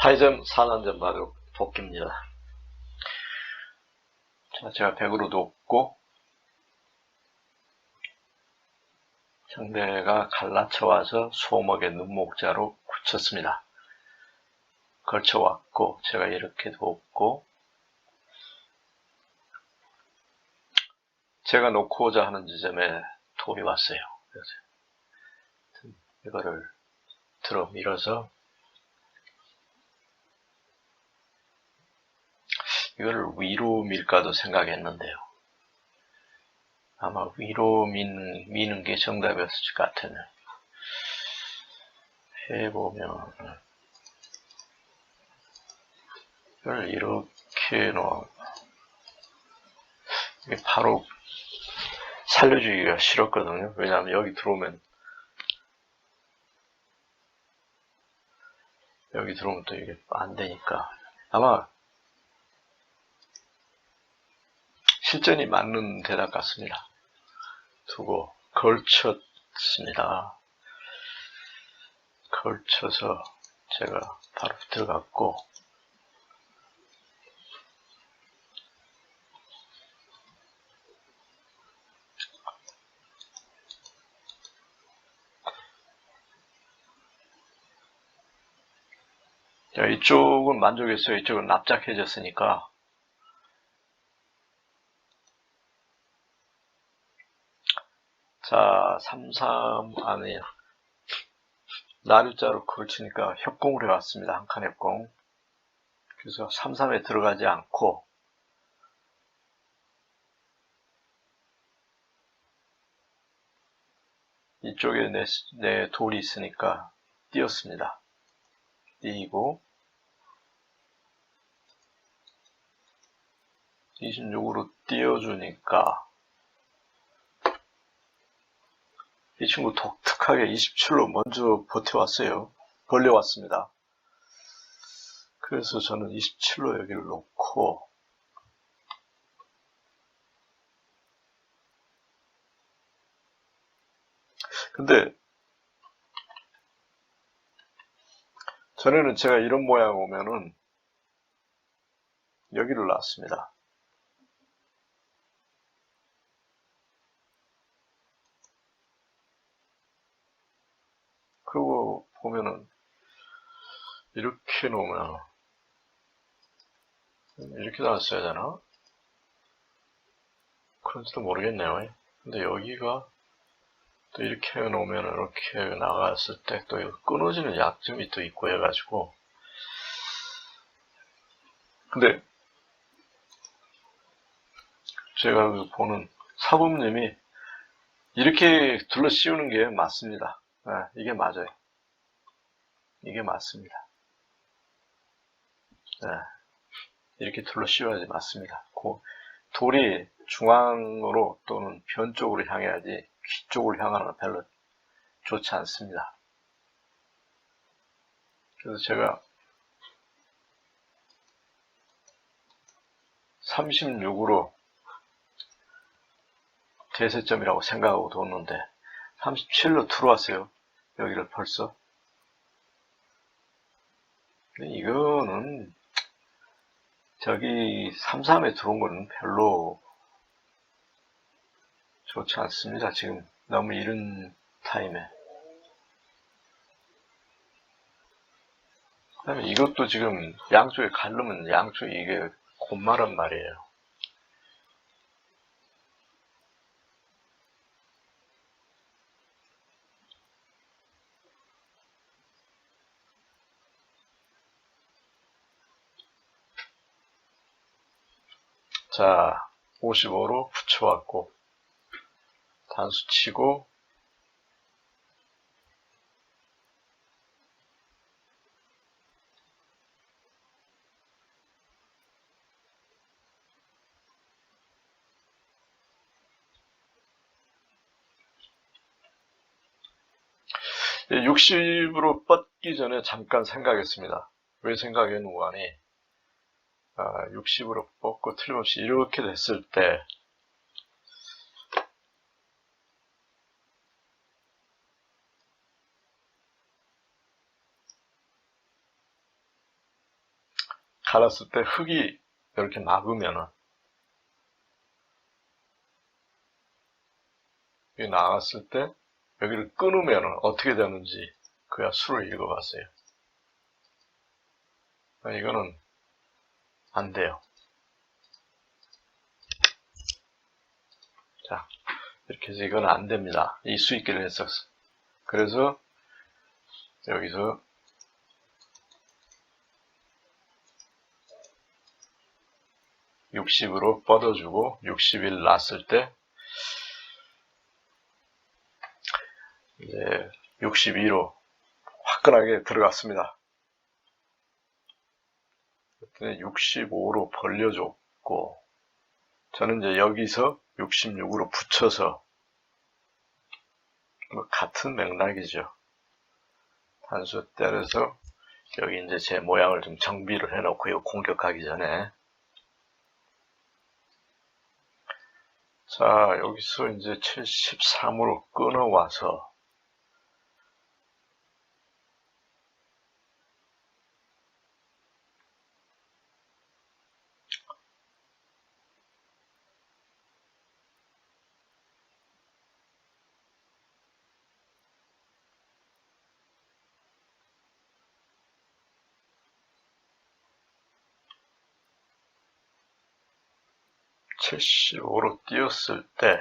타이점 산안점 바둑 복귀입니다. 자, 제가 100으로 놓고 상대가 갈라쳐와서 소목의 눈목자로 굳혔습니다. 걸쳐왔고 제가 이렇게 놓고 제가 놓고자 하는 지점에 돌이 왔어요. 그래서 이거를 들어 밀어서 이거를 위로 밀까도 생각했는데요. 아마 위로 미는, 미는 게 정답이었을 것 같아요. 해보면, 이걸 이렇게 놓아, 바로 살려주기가 싫었거든요. 왜냐하면 여기 들어오면, 여기 들어오면 또 이게 안 되니까. 아마 실전이 맞는 대답 같습니다. 두고 걸쳤습니다. 걸쳐서 제가 바로 들어갔고 자, 이쪽은 만족했어요. 이쪽은 납작해졌으니까 자, 33 안에 나류자로 걸치니까 협공을 해왔습니다. 한 칸 협공. 그래서 33에 들어가지 않고 이쪽에 내, 내 돌이 있으니까 띄었습니다. 띄고 26으로 띄워주니까 이 친구 독특하게 27로 먼저 버텨왔어요. 벌려왔습니다. 그래서 저는 27로 여기를 놓고 근데 전에는 제가 이런 모양 오면은 여기를 놨습니다. 그리고 보면은 이렇게 놓으면 이렇게 나왔어야 되나? 그런지도 모르겠네요. 근데 여기가 또 이렇게 놓으면 이렇게 나갔을 때 또 끊어지는 약점이 또 있고 해가지고 근데 제가 그 보는 사범님이 이렇게 둘러 씌우는 게 맞습니다. 네, 이게 맞아요. 이게 맞습니다. 네, 이렇게 둘러 씌워야지 맞습니다. 고, 돌이 중앙으로 또는 변 쪽으로 향해야지 귀 쪽으로 향하는 건 별로 좋지 않습니다. 그래서 제가 36으로 대세점이라고 생각하고 뒀는데 37로 들어왔어요. 여기를 벌써. 이거는 저기 33에 들어온 거는 별로 좋지 않습니다. 지금 너무 이른 타임에. 그 다음에 이것도 지금 양쪽에 가르면 양쪽에 이게 곤마란 말이에요. 자, 55로 붙여왔고, 단수 치고, 예, 60으로 뻗기 전에 잠깐 생각했습니다. 왜 생각했는고 하 니, 60으로 아, 뻗고 틀림없이 이렇게 됐을 때 갈았을 때 흙이 이렇게 막으면은 여기 나갔을 때 여기를 끊으면은 어떻게 되는지 그야 수를 읽어봤어요. 아, 이거는 안 돼요. 자, 이렇게 해서 이건 안 됩니다. 이 수익기를 했었어. 그래서 여기서 (60으로) 뻗어주고 (60일) 났을 때 이제 62로 화끈하게 들어갔습니다. 그랬더니 65로 벌려줬고 저는 이제 여기서 66으로 붙여서 뭐 같은 맥락이죠. 단수 때려서 여기 이제 제 모양을 좀 정비를 해놓고요. 공격하기 전에 자 여기서 이제 73으로 끊어와서 (75로) 뛰었을 때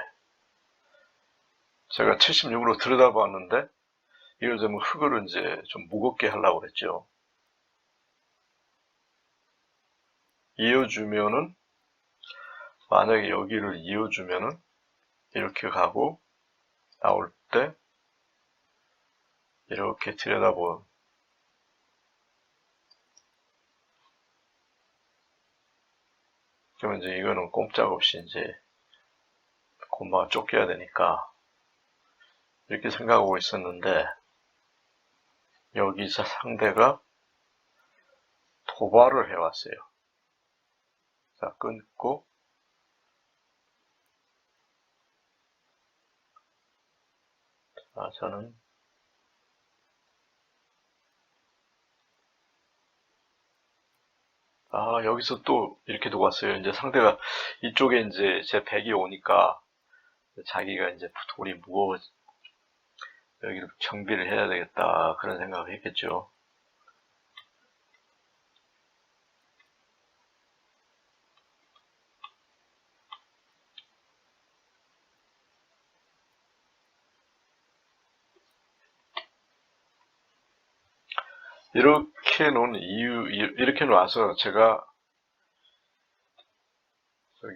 제가 (76으로) 들여다봤는데 이걸 좀 흙을 이제 좀 무겁게 하려고 그랬죠. 이어주면은 만약에 여기를 이어주면은 이렇게 가고 나올 때 이렇게 들여다보 그러면 이제 이거는 꼼짝없이 이제 곰마가 쫓겨야 되니까 이렇게 생각하고 있었는데 여기서 상대가 도발을 해왔어요. 자, 끊고 자, 저는 아, 여기서 또 이렇게 왔어요. 이제 상대가 이쪽에 이제 제 백이 오니까 자기가 이제 돌이 무거워 여기를 정비를 해야 되겠다 그런 생각을 했겠죠. 이렇게 놓은 이유, 이렇게 놔서 제가 저기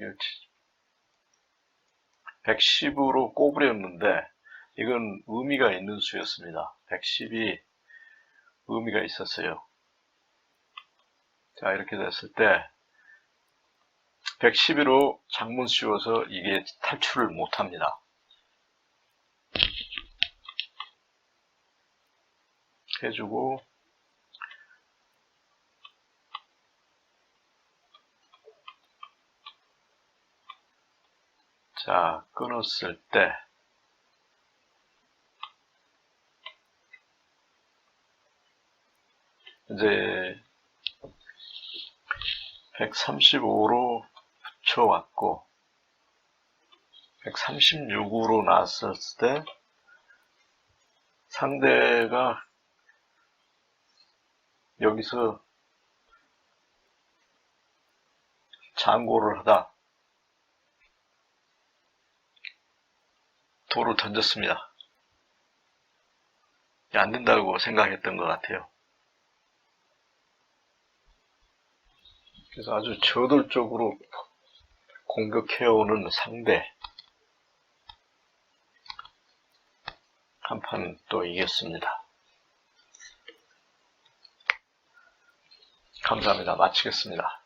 110으로 꼬부렸는데 이건 의미가 있는 수였습니다. 110이 의미가 있었어요. 자 이렇게 됐을 때 111로 장문 씌워서 이게 탈출을 못합니다. 해주고 자, 끊었을 때. 이제 135로 붙여왔고 136으로 나왔을 때 상대가 여기서 장고를 하다 돌을 던졌습니다. 안 된다고 생각했던 것 같아요. 그래서 아주 저돌적으로 공격해오는 상대 한 판 또 이겼습니다. 감사합니다. 마치겠습니다.